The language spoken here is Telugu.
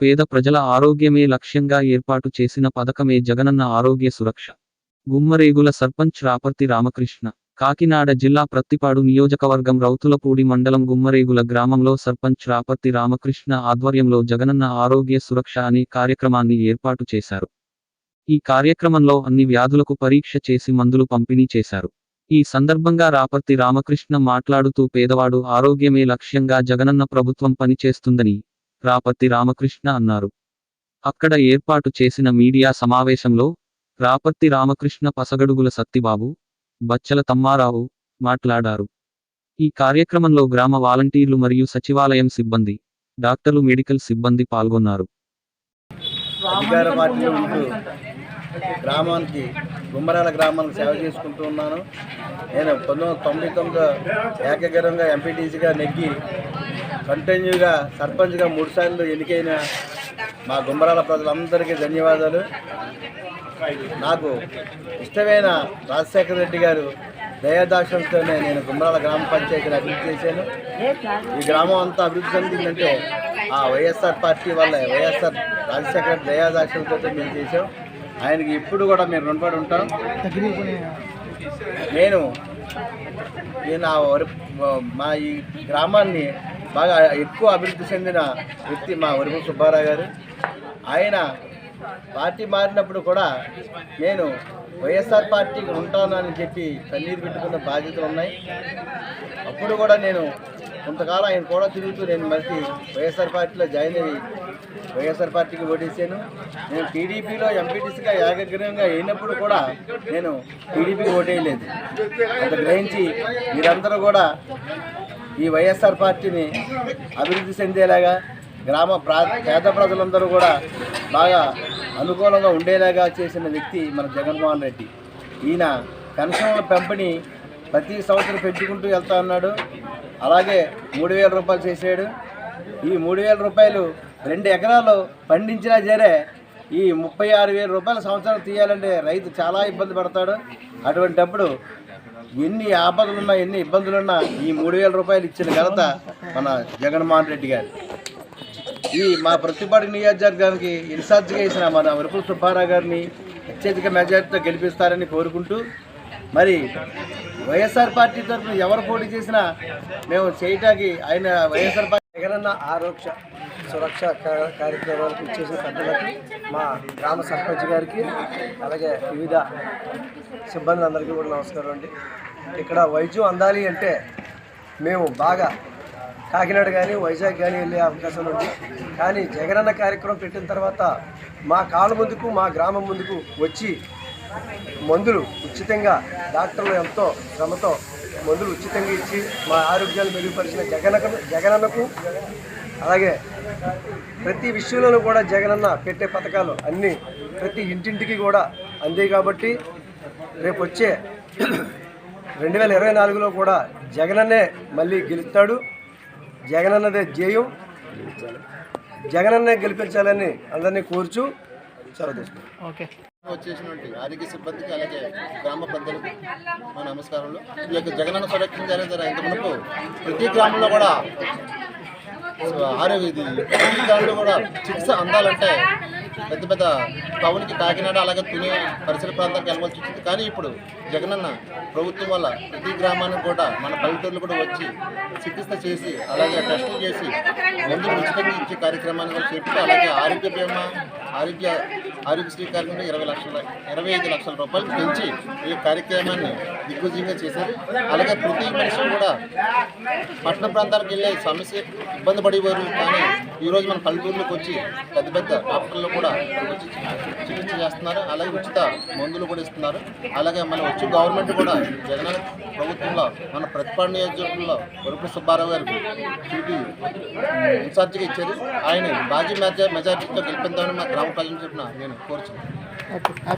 పేద ప్రజల ఆరోగ్యమే లక్ష్యంగా ఏర్పాటు చేసిన పథకమే జగనన్న ఆరోగ్య సురక్ష. గుమ్మరేగుల సర్పంచ్ రాపర్తి రామకృష్ణ కాకినాడ జిల్లా ప్రత్తిపాడు నియోజకవర్గం రౌతులపూడి మండలం గుమ్మరేగుల గ్రామంలో సర్పంచ్ రాపర్తి రామకృష్ణ ఆధ్వర్యంలో జగనన్న ఆరోగ్య సురక్ష అనే కార్యక్రమాన్ని ఏర్పాటు చేశారు. ఈ కార్యక్రమంలో అన్ని వ్యాధులకు పరీక్ష చేసి మందులు పంపిణీ చేశారు. ఈ సందర్భంగా రాపర్తి రామకృష్ణ మాట్లాడుతూ పేదవాడు ఆరోగ్యమే లక్ష్యంగా జగనన్న ప్రభుత్వం పనిచేస్తుందని రాపర్తి రామకృష్ణ అన్నారు. అక్కడ ఏర్పాటు చేసిన మీడియా సమావేశంలో రాపత్తి రామకృష్ణ పసగడుగుల సత్తిబాబు బచ్చల తమ్మారావు మాట్లాడారు. ఈ కార్యక్రమంలో గ్రామ వాలంటీర్లు మరియు సచివాలయం సిబ్బంది డాక్టర్లు మెడికల్ సిబ్బంది పాల్గొన్నారు. గ్రామానికి గుమ్మరాల గ్రామానికి సేవ చేసుకుంటూ ఉన్నాను. నేను పంతొమ్మిది వందల తొంభై తొమ్మిదిలో ఏకగ్రంగా ఎంపీటీసీగా నెగ్గి కంటిన్యూగా సర్పంచ్గా మూడుసార్లు ఎన్నికైన మా గుమ్మరాల ప్రజలందరికీ ధన్యవాదాలు. నాకు ఇష్టమైన రాజశేఖర రెడ్డి గారు దయాదాక్షంతోనే నేను గుమ్మరాల గ్రామ పంచాయతీని అభివృద్ధి చేశాను. ఈ గ్రామం అంతా అభివృద్ధి చెందిందంటే ఆ వైఎస్ఆర్ పార్టీ వల్ల వైఎస్ఆర్ రాజశేఖర రెడ్డి దయాదాక్షంతో మేము చేసాం ఆయనకి ఇప్పుడు కూడా మేము రుణపడి ఉంటాం. నేను నేను వరి- మా ఈ గ్రామాన్ని బాగా ఎక్కువ అభివృద్ధి చెందిన వ్యక్తి మా వరుపు సుబ్బారావు గారు. ఆయన పార్టీ మారినప్పుడు కూడా నేను వైఎస్ఆర్ పార్టీకి ఉంటానని చెప్పి కన్నీరు పెట్టుకున్న బాధ్యతలు ఉన్నాయి. అప్పుడు కూడా నేను కొంతకాలం ఆయన కూడా తిరుగుతూ నేను మళ్ళీ వైఎస్ఆర్ పార్టీలో జాయిన్ అయ్యి వైఎస్ఆర్ పార్టీకి ఓటేసాను. నేను టీడీపీలో ఎంపీటీసీగా ఏకగ్రహంగా అయినప్పుడు కూడా నేను టీడీపీకి ఓటేయలేదు. అది గ్రహించి మీరందరూ కూడా ఈ వైఎస్ఆర్ పార్టీని అభివృద్ధి చెందేలాగా గ్రామ ప్రా పేద ప్రజలందరూ కూడా బాగా అనుకూలంగా ఉండేలాగా చేసిన వ్యక్తి మన జగన్మోహన్ రెడ్డి. ఈయన పెన్షన్ల పెంపిణి ప్రతి సంవత్సరం పెంచుకుంటూ వెళ్తా ఉన్నాడు. అలాగే మూడు వేల రూపాయలు చేసాడు ఈ మూడు వేల రూపాయలు రెండు ఎకరాలు పండించినా సరే ఈ ముప్పై ఆరు వేల రూపాయల సంవత్సరం తీయాలంటే రైతు చాలా ఇబ్బంది పడతాడు. అటువంటప్పుడు ఎన్ని ఆపదలున్నా ఎన్ని ఇబ్బందులున్నా ఈ మూడు వేల రూపాయలు ఇచ్చిన ఘనత మన జగన్మోహన్ రెడ్డి గారు. ఈ మా ప్రతిపాటి నియోజకవర్గానికి ఇన్ఛార్జిగా ఇచ్చిన మన విరుపుల సుబ్బారావు గారిని అత్యధిక మెజార్టీతో గెలిపిస్తారని కోరుకుంటూ మరి వైఎస్ఆర్ పార్టీ తరఫున ఎవరు పోటీ చేసినా మేము చేయటానికి ఆయన వైఎస్ఆర్ పార్టీ జగనన్న ఆరోక్ష. సురక్ష కార్యక్రమాలకు ఇచ్చేసిన పెద్దలకి మా గ్రామ సర్పంచ్ గారికి అలాగే వివిధ సిబ్బందులందరికీ కూడా నమస్కారం అండి. ఇక్కడ వైద్యం అందాలి అంటే మేము బాగా కాకినాడ కానీ వైజాగ్ కానీ వెళ్ళే అవకాశం ఉంది. కానీ జగనన్న కార్యక్రమం పెట్టిన తర్వాత మా కాళ్ళ ముందుకు మా గ్రామం ముందుకు వచ్చి మందులు ఉచితంగా డాక్టర్లు ఎంతో శ్రమతో మందులు ఉచితంగా ఇచ్చి మా ఆరోగ్యాలు మెరుగుపరిచిన జగనకు జగనన్నకు అలాగే ప్రతి విషయంలోనూ కూడా జగనన్న పెట్టే పథకాలు అన్నీ ప్రతి ఇంటింటికి కూడా అందే కాబట్టి రేపు వచ్చే రెండు వేల ఇరవై నాలుగులో కూడా జగనన్నే మళ్ళీ గెలుస్తాడు. జగనన్నదే జయం జగనన్నే గెలిపించాలని అందరినీ కోరుచు. తీసుకుంటాం. వచ్చేసినటువంటి ఆరోగ్య సిబ్బందికి అలాగే గ్రామ పెద్దలకు మా నమస్కారాలు ఈ యొక్క జగనన్న సురక్షించారు ఇంత మునుపు ప్రతి గ్రామంలో కూడా ఆరోగ్య ఇది కూడా చికిత్స అందాలంటే పెద్ద పెద్ద టౌన్కి కాకినాడ అలాగే తుని పరిసర ప్రాంతానికి వెళ్ళవలసి వచ్చింది. కానీ ఇప్పుడు జగనన్న ప్రభుత్వం వల్ల ప్రతి గ్రామానికి కూడా మన పల్లెటూర్లు కూడా వచ్చి చికిత్స చేసి అలాగే టెస్టులు చేసి మందులు ఉచితంగా ఇచ్చే కార్యక్రమాన్ని కూడా చేపట్టి అలాగే ఆరోగ్య బీమా ఆరోగ్య ఆరోగ్యశ్రీ కార్యక్రమంలో ఇరవై లక్షల ఇరవై ఐదు లక్షల రూపాయలు పెంచి ఈ కార్యక్రమాన్ని దిగ్విజయంగా చేశారు. అలాగే ప్రతి మనిషి కూడా పట్టణ ప్రాంతాలకు వెళ్ళే సమస్య ఇబ్బంది పడేవారు. కానీ ఈరోజు మన పల్లెటూరులోకి వచ్చి పెద్ద పెద్ద డాక్టర్లు కూడా వచ్చి చికిత్స చేస్తున్నారు. అలాగే ఉచిత మందులు కూడా ఇస్తున్నారు. అలాగే మన వచ్చి గవర్నమెంట్ కూడా జగన్ ప్రభుత్వంలో మన ప్రతిపాడు నియోజకవర్గంలో వరపు సుబ్బారావు గారికి టీడీ ఇన్ఛార్జిగా ఇచ్చారు. ఆయన బాజీ మెజార్టీతో గెలిపిద్దామని మా గ్రామ ప్రజలు చెప్పిన నేను కోరుచున్నాను.